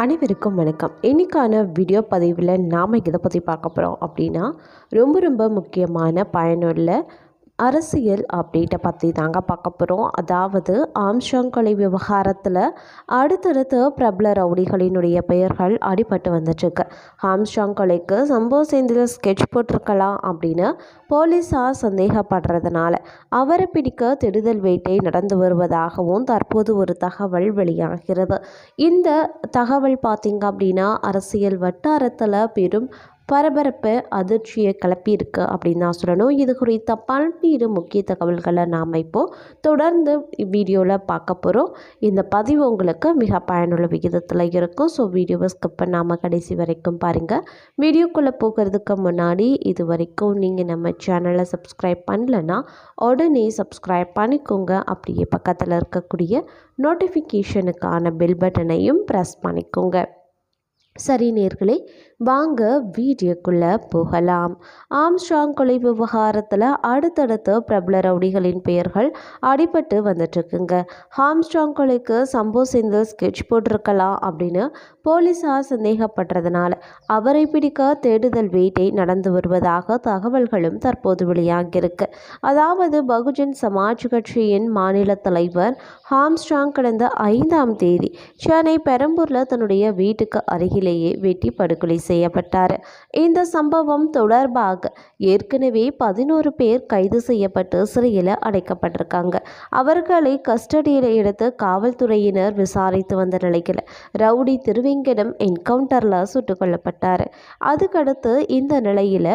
அனைவருக்கும் வணக்கம். இன்றைக்கான வீடியோ பதிவில் நாம் இதை பற்றி பார்க்க போகிறோம் அப்படின்னா ரொம்ப ரொம்ப முக்கியமான பயனுள்ள அரசியல் அப்டேட்டை பற்றி தாங்க பார்க்க போகிறோம் அதாவது ஆம்ஷாங் கொலை விவகாரத்தில் அடுத்தடுத்து பிரபல ரவுடிகளினுடைய பெயர்கள் அடிபட்டு வந்துட்டுருக்கு. ஆம்ஷாங் கொலைக்கு சம்பவ சேந்தில் ஸ்கெட்ச் போட்டிருக்கலாம் அப்படின்னு போலீஸார் சந்தேகப்படுறதுனால அவரை பிடிக்க தேடுதல் வேட்டை நடந்து வருவதாகவும் தற்போது ஒரு தகவல் வெளியாகிறது. இந்த தகவல் பார்த்திங்க அப்படின்னா அரசியல் வட்டாரத்தில் பெரும் பரபரப்பு அதிர்ச்சியை கிளப்பியிருக்கு அப்படின்னு தான் சொல்லணும். இது குறித்த பல்வேறு முக்கிய தகவல்களை நாம் இப்போது தொடர்ந்து வீடியோவில் பார்க்க போகிறோம் இந்த பதிவு உங்களுக்கு மிக பயனுள்ள விகிதத்தில் இருக்கும். ஸோ வீடியோவை ஸ்கிப் பண்ணாமல் கடைசி வரைக்கும் பாருங்கள் வீடியோக்குள்ளே போகிறதுக்கு முன்னாடி இது வரைக்கும் நீங்கள் நம்ம சேனலை சப்ஸ்கிரைப் பண்ணலன்னா உடனே சப்ஸ்கிரைப் பண்ணிக்கோங்க. அப்படியே பக்கத்தில் இருக்கக்கூடிய நோட்டிஃபிகேஷனுக்கான பெல் பட்டனையும் ப்ரெஸ் பண்ணிக்கோங்க. சரி நேர்களே வாங்க வீடியோக்குள்ளே போகலாம். ஆம்ஸ்ட்ராங் கொலை விவகாரத்தில் அடுத்தடுத்து பிரபல ரவுடிகளின் பெயர்கள் அடிபட்டு வந்துட்டுருக்குங்க. ஆம்ஸ்ட்ராங் கொலைக்கு சம்போ செந்தில் ஸ்கெட்ச் போட்டிருக்கலாம் அப்படின்னு போலீசார் சந்தேகப்படுறதுனால அவரை பிடிக்க தேடுதல் வேட்டை நடந்து வருவதாக தகவல்களும் தற்போது வெளியாகியிருக்கு. அதாவது பகுஜன் சமாஜ் கட்சியின் மாநில தலைவர் ஹாம்ஸ்ட்ராங் கடந்த ஐந்தாம் தேதி சென்னை பெரம்பூரில் தன்னுடைய வீட்டுக்கு அருகிலேயே வெட்டி படுகொலை செய்யப்பட்டார். இந்த சம்பவம் தொடர்பாக ஏற்கனவே பதினோரு பேர் கைது செய்யப்பட்டு சிறையில் அடைக்கப்பட்டிருக்காங்க. அவர்களை கஸ்டடியில் எடுத்து காவல்துறையினர் விசாரித்து வந்த நிலையில் ரவுடி திருவேங்கடம் என்கவுண்டரில் சுட்டுக் கொல்லப்பட்டார் அதுக்கடுத்து இந்த நிலையில்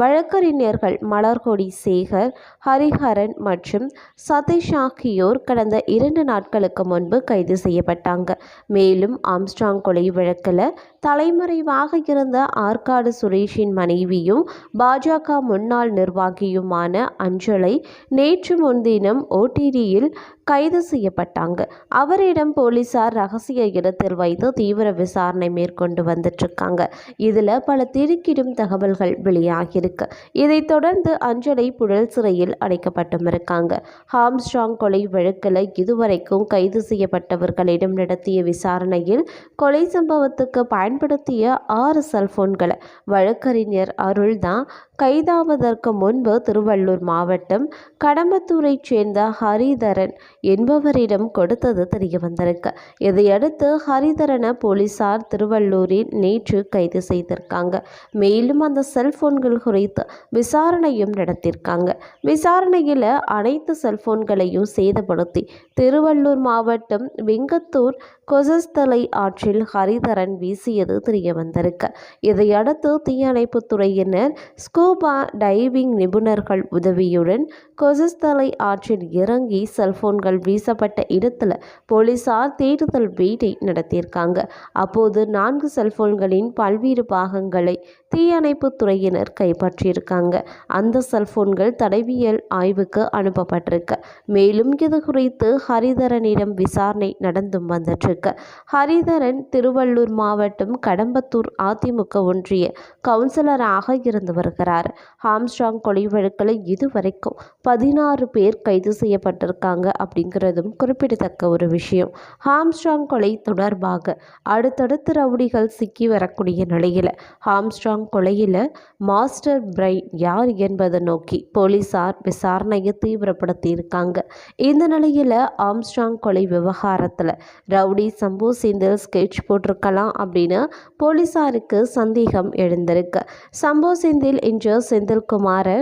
வழக்கறிஞர்கள் மலர்கொடி சேகர் ஹரிஹரன் மற்றும் சதீஷ் ஆகியோர் கடந்த இரண்டு நாட்களுக்கு முன்பு கைது செய்யப்பட்டாங்க. மேலும் ஆம்ஸ்ட்ராங் கொலை வழக்கில் தலைமறைவாக இருந்த ஆற்காடு சுரேஷின் மனைவியும் பாஜக முன்னாள் நிர்வாகியுமான அஞ்சலை நேற்று முன்தினம் ஓடிடியில் கைது செய்யப்பட்டாங்க. அவரிடம் போலீசார் ரகசிய இடத்தில் வைத்து தீவிர விசாரணை மேற்கொண்டு வந்துட்டுருக்காங்க. இதில் பல திடுக்கிடும் தகவல்கள் வெளியாகியிருக்கு. இதைத் தொடர்ந்து அஞ்சலை புழல் சிறையில் அடைக்கப்பட்டும் இருக்காங்க. ஹாம்ஸ்ட்ராங் கொலை வழக்கில் இதுவரைக்கும் கைது செய்யப்பட்டவர்களிடம் நடத்திய விசாரணையில் கொலை சம்பவத்துக்கு பயன்படுத்திய ஆறு செல்போன்களை வழக்கறிஞர் அருள் தான் கைதாவதற்கு முன்பு திருவள்ளூர் மாவட்டம் கடம்பத்தூரைச் சேர்ந்த ஹரிதரன் என்பவரிடம் கொடுத்தது தெரிய வந்திருக்கு இதையடுத்து ஹரிதரனை போலீசார் திருவள்ளூரில் நேற்று கைது செய்திருக்காங்க. மேலும் அந்த செல்போன்கள் குறித்து விசாரணையும் நடத்தியிருக்காங்க. விசாரணையில் அனைத்து செல்போன்களையும் சேதப்படுத்தி திருவள்ளூர் மாவட்டம் வெங்கத்தூர் கொசஸ்தலை ஆற்றில் ஹரிதரன் வீசியது தெரிய வந்திருக்கு இதையடுத்து தீயணைப்புத்துறையினர் ஸ்கூபா டைவிங் நிபுணர்கள் உதவியுடன் கொசஸ்தலை ஆற்றில் இறங்கி செல்போன்கள் வீசப்பட்ட இடத்துல போலீசார் தேடுதல் வேட்டை நடத்தியிருக்காங்க. அப்போது நான்கு செல்போன்களின் பல்வேறு பாகங்களை தீயணைப்புத் துறையினர் கைப்பற்றியிருக்காங்க. அந்த செல்போன்கள் தடவியல் ஆய்வுக்கு அனுப்பப்பட்டிருக்கு. மேலும் இது குறித்து ஹரிதரனிடம் விசாரணை நடந்தும் வந்துட்டிருக்கு. ஹரிதரன் திருவள்ளூர் மாவட்டம் கடம்பத்தூர் அதிமுக ஒன்றிய கவுன்சிலராக இருந்து வருகிறார். ஹாம்ஸ்ட்ராங் கொலை வழக்கில் இதுவரைக்கும் பதினாறு பேர் கைது செய்யப்பட்டிருக்காங்க அப்படிங்கிறதும் குறிப்பிடத்தக்க ஒரு விஷயம். ஹாம்ஸ்ட்ராங் கொலை தொடர்பாக அடுத்தடுத்து ரவுடிகள் சிக்கி வரக்கூடிய நிலையில் ஹாம்ஸ்ட்ராங் கொலையில் மாஸ்டர் பிரைன் யார் என்பதை நோக்கி போலீசார் விசாரணையை தீவிரப்படுத்தியிருக்காங்க. இந்த நிலையில் ஆம்ஸ்ட்ராங் கொலை விவகாரத்தில் ரவுடி சம்பு செந்தில் ஸ்கெட்ச் போட்டிருக்கலாம் அப்படின்னு போலீசாருக்கு சந்தேகம் எழுந்திருக்கு. சம்போ செந்தில் என்ற செந்தில்குமாரை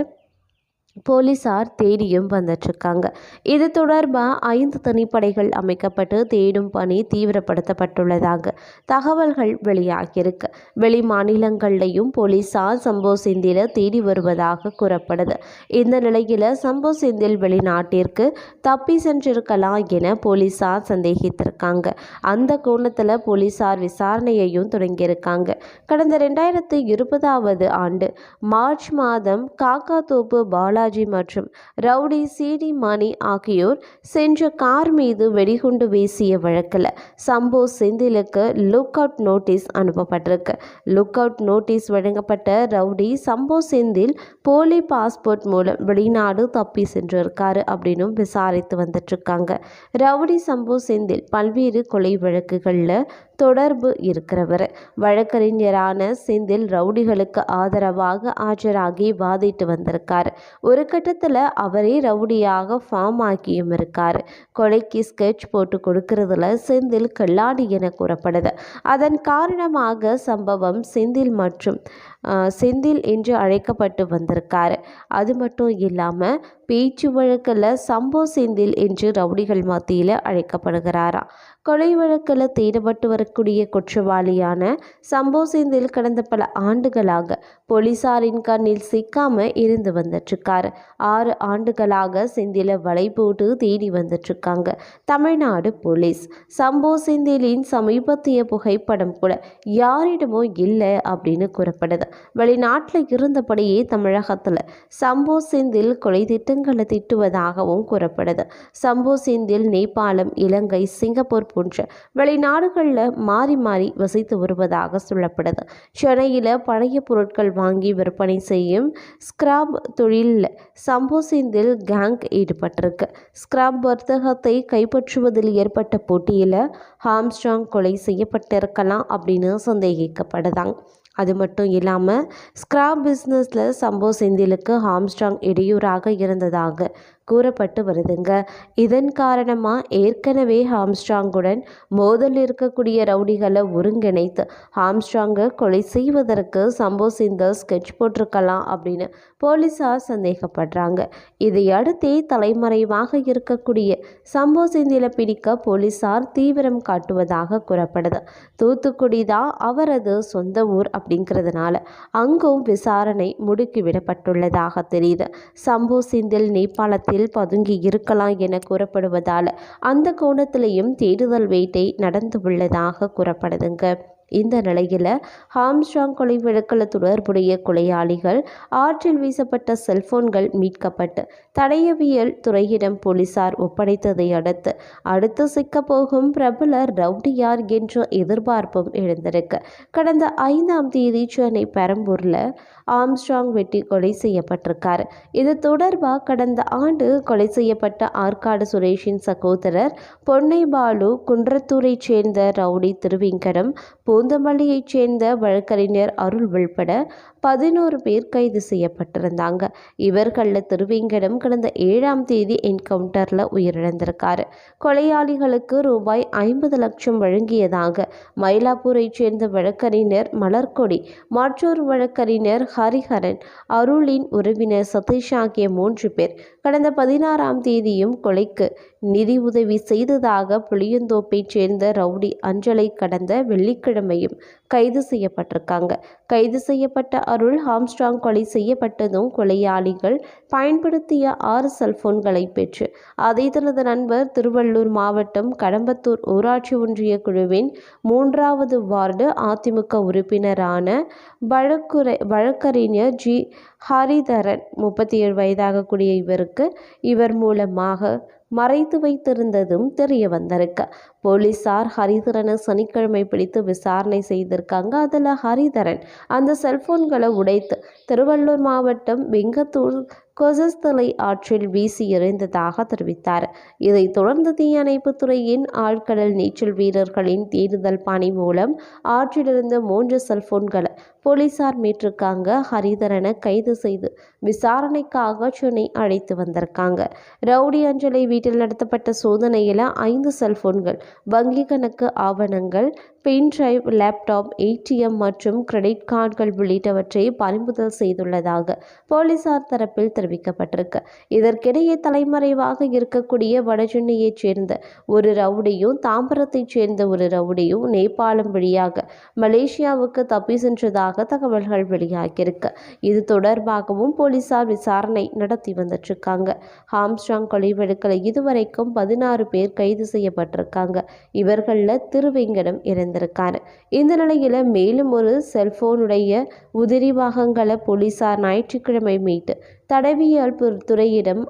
போலீசார் தேடியும் வந்துட்டுருக்காங்க. இது தொடர்பாக ஐந்து தனிப்படைகள் அமைக்கப்பட்டு தேடும் பணி தீவிரப்படுத்தப்பட்டுள்ளதாக தகவல்கள் வெளியாகியிருக்கு. வெளி மாநிலங்கள்லையும் போலீசார் சம்போ சிந்தில தேடி வருவதாக கூறப்படுது. இந்த நிலையில் சம்போ சிந்தில் வெளிநாட்டிற்கு தப்பி சென்றிருக்கலாம் என போலீசார் சந்தேகித்திருக்காங்க. அந்த கோணத்தில் போலீசார் விசாரணையையும் தொடங்கியிருக்காங்க. கடந்த ரெண்டாயிரத்து இருபதாவது ஆண்டு மார்ச் மாதம் காக்காத்தோப்பு பாலாஜி பாலாஜி மற்றும் ரவுடி சிடி மணி ஆகியோர் சென்ற கார் மீது வெடிகுண்டு வீசிய வழக்கில் சம்போ செந்திலுக்கு லுக் அவுட் நோட்டீஸ் அனுப்பப்பட்டிருக்கு. லுக் அவுட் நோட்டீஸ் வழங்கப்பட்ட ரவுடி சம்போ செந்தில் போலி பாஸ்போர்ட் மூலம் வெளிநாடு தப்பி சென்றிருக்காரு அப்படின்னு விசாரித்து வந்துட்டு இருக்காங்க ரவுடி சம்போ செந்தில் பல்வேறு கொலை வழக்குகளில் தொடர்பு இருக்கிறவர். வழக்கறிஞரான செந்தில் ரவுடிகளுக்கு ஆதரவாக ஆஜராகி வாதிட்டு வந்திருக்கார். ஒரு கட்டத்தில் அவரே ரவுடியாக ஃபார்ம் ஆக்கியும் இருக்கார். கொலைக்கு ஸ்கெட்ச் போட்டு கொடுக்கறதுல செந்தில் கல்லாடி என கூறப்படுது. அதன் காரணமாக சம்பவம் செந்தில் மற்றும் செந்தில் என்று அழைக்கப்பட்டு வந்திருக்காரு. அது மட்டும் இல்லாமல் பேச்சு வழக்கில் சம்போ செந்தில் என்று ரவுடிகள் மத்தியில் அழைக்கப்படுகிறாராம். கொலை வழக்கில் தேடப்பட்டு வரக்கூடிய குற்றவாளியான சம்போ செந்தில் கடந்த பல ஆண்டுகளாக போலீசாரின் கண்ணில் சிக்காம இருந்து வந்துட்டுருக்காரு. ஆறு ஆண்டுகளாக செந்தில வலை போட்டு தேடி வந்துட்டுருக்காங்க தமிழ்நாடு போலீஸ். சம்போ செந்திலின் சமீபத்திய புகைப்படம் கூட யாரிடமோ இல்லை அப்படின்னு கூறப்படுது. வெளிநாட்டில் இருந்தபடியே தமிழகத்தில் சம்போ செந்தில் கொலை திட்டங்களை திட்டுவதாகவும் கூறப்படுது. சம்போ செந்தில் நேபாளம் இலங்கை சிங்கப்பூர் போன்ற வெளிநாடுகளில் மாறி மாறி வசித்து வருவதாக சொல்லப்படுது. சென்னையில் பழைய பொருட்கள் வாங்கி விற்பனை செய்யும் ஸ்கிராப் தொழிலில் சம்போசிந்தில் கேங் ஈடுபட்டிருக்கு. ஸ்கிராப் வர்த்தகத்தை கைப்பற்றுவதில் ஏற்பட்ட போட்டியில் ஹாம்ஸ்ட்ராங் கொலை செய்யப்பட்டிருக்கலாம் அப்படின்னு சந்தேகிக்கப்படுதாங்க அது மட்டும் இல்லாமல் ஸ்கிராப் பிஸ்னஸில் சம்போ செந்திலுக்கு ஹாம்ஸ்ட்ராங் இடையூறாக இருந்ததாக கூறப்பட்டு வருதுங்க. இதன் காரணமாக ஏற்கனவே ஹாம்ஸ்ட்ராங்குடன் மோதல் இருக்கக்கூடிய ரவுடிகளை ஒருங்கிணைத்து ஹாம்ஸ்ட்ராங்கை கொலை செய்வதற்கு சம்போ சிந்தர் ஸ்கெட்ச் போட்டிருக்கலாம் அப்படின்னு போலீஸார் சந்தேகப்படுறாங்க. இதையடுத்தே தலைமறைவாக இருக்கக்கூடிய சம்போ சிந்தில பிடிக்க போலீசார் தீவிரம் காட்டுவதாக கூறப்படுது. தூத்துக்குடி தான் அவரது சொந்த ஊர் அப்படிங்கிறதுனால அங்கும் விசாரணை முடுக்கி விடப்பட்டுள்ளதாக தெரியுது. சம்போ சிந்தில் நேபாளத்தில் பதுங்கி இருக்கலாம் என கூறப்படுவதால் அந்த கோணத்திலையும் தேடுதல் வேட்டை நடந்து உள்ளதாக கூறப்படுதுங்க. இந்த நிலையில் ஹாம்ஸ்ட்ராங் கொலை வழக்கில் தொடர்புடைய கொலையாளிகள் ஆற்றில் வீசப்பட்ட செல்போன்கள் மீட்கப்பட்டு தடயவியல் துறையிடம் போலீசார் ஒப்படைத்ததை அடுத்து அடுத்து சிக்கப்போகும் பிரபல ரவுடி யார் என்ற எதிர்பார்ப்பும் எழுந்திருக்கு. கடந்த ஐந்தாம் தேதி சென்னை பெரம்பூரில் ஆம்ஸ்ட்ராங் வெட்டி கொலை செய்யப்பட்டிருக்கார். இது தொடர்பாக கடந்த ஆண்டு கொலை செய்யப்பட்ட ஆற்காடு சுரேஷின் சகோதரர் பொன்னை பாலு குன்றத்தூரைச் சேர்ந்த ரவுடி திருவிங்கடம் பூந்தமல்லியைச் சேர்ந்த வழக்கறிஞர் அருள் உள்பட பதினோரு பேர் கைது செய்யப்பட்டிருந்தாங்க. இவர்களில் திருவேங்கடம் கடந்த ஏழாம் தேதி என்கவுண்டரில் உயிரிழந்திருக்காரு. கொலையாளிகளுக்கு ரூபாய் ஐம்பது லட்சம் வழங்கியதாக மயிலாப்பூரைச் சேர்ந்த வழக்கறிஞர் மலர்கொடி மற்றொரு வழக்கறிஞர் ஹரிஹரன் அருளின் உறவினர் சதீஷ் ஆகிய மூன்று பேர் கடந்த பதினாறாம் தேதியும் கொலைக்கு நிதி உதவி செய்ததாக புளியந்தோப்பைச் சேர்ந்த ரவுடி அஞ்சலை கடந்த வெள்ளிக்கிழமையும் கைது செய்யப்பட்டிருக்காங்க. கைது செய்யப்பட்ட அருள் ஹாம்ஸ்ட்ராங் கொலை செய்யப்பட்டதும் கொலையாளிகள் பயன்படுத்திய ஆறு செல்போன்களை பெற்று அதை தனது நண்பர் திருவள்ளூர் மாவட்டம் கடம்பத்தூர் ஊராட்சி ஒன்றிய குழுவின் மூன்றாவது வார்டு அதிமுக உறுப்பினரான வழக்குரை வழக்கறிஞர் ஜி ஹரிதரன் முப்பத்தி ஏழு வயதாகக்கூடிய இவருக்கு இவர் மூலமாக மறைத்து வைத்திருந்ததும் தெரிய வந்திருக்கு. போலீசார் ஹரிதரனை சனிக்கிழமை பிடித்து விசாரணை செய்திருக்காங்க. அதில் ஹரிதரன் அந்த செல்போன்களை உடைத்து திருவள்ளூர் மாவட்டம் வெங்கத்தூர் கொசஸ்தலை ஆற்றில் வீசி எறிந்ததாக தெரிவித்தார். இதைத் தொடர்ந்து தீயணைப்புத் துறையின் ஆழ்கடல் நீச்சல் வீரர்களின் தேடுதல் பணி மூலம் ஆற்றிலிருந்த மூன்று செல்போன்களை போலீசார் மீட்டிருக்காங்க. ஹரிதரனை கைது செய்து விசாரணைக்காக சென்னை அழைத்து வந்திருக்காங்க. ரவுடி அஞ்சலை வீட்டில் நடத்தப்பட்ட சோதனையில் ஐந்து செல்போன்கள் வங்கி கணக்கு ஆவணங்கள் பென்டிரைவ் லேப்டாப் ஏடிஎம் மற்றும் கிரெடிட் கார்டுகள் உள்ளிட்டவற்றை பறிமுதல் செய்துள்ளதாக போலீசார் தரப்பில் தெரிவிக்கப்பட்டிருக்கு. இதற்கிடையே தலைமறைவாக இருக்கக்கூடிய வடசென்னையைச் சேர்ந்த ஒரு ரவுடியும் தாம்பரத்தைச் சேர்ந்த ஒரு ரவுடியும் நேபாளம் வழியாக மலேசியாவுக்கு தப்பி சென்றதாக தகவல்கள் வெளியாகியிருக்கு. இது தொடர்பாகவும் போலீசார் விசாரணை நடத்தி வந்துட்டு ஹாம்ஸ்டாங் ஹாம்ஸ்ட்ராங் கொலை வழக்கில் இதுவரைக்கும் பதினாறு பேர் கைது செய்யப்பட்டிருக்காங்க. இவர்களில் திருவேங்கடம் இறந்து இருந்திருக்காரு இந்த நிலையில் மேலும் ஒரு செல்போனுடைய உதிரி பாகங்களை போலீஸார் ஞாயிற்றுக்கிழமை மீட்டு தடவியல் துறையிடம்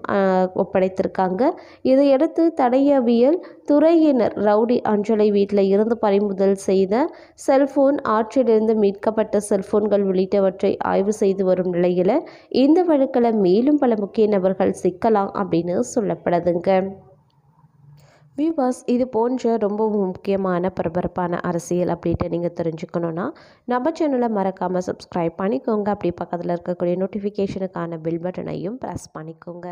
ஒப்படைத்திருக்காங்க. இதையடுத்து தடயவியல் துறையினர் ரவுடி அஞ்சலை வீட்டில் இருந்து பறிமுதல் செய்த செல்போன் ஆற்றிலிருந்து மீட்கப்பட்ட செல்போன்கள் உள்ளிட்டவற்றை ஆய்வு செய்து வரும் நிலையில் இந்த வழக்கில் மேலும் பல முக்கிய நபர்கள் சிக்கலாம் அப்படின்னு சொல்லப்படுதுங்க. விவாஸ் இது போன்ற ரொம்ப முக்கியமான பரபரப்பான அரசியல் அப்படின்ட்டு நீங்கள் தெரிஞ்சுக்கணுன்னா நம்ம சேனலை மறக்காமல் சப்ஸ்கிரைப் பண்ணிக்கோங்க. அப்படி பக்கத்தில் இருக்கக்கூடிய நோட்டிஃபிகேஷனுக்கான பில் பட்டனையும் ப்ரெஸ் பண்ணிக்கோங்க.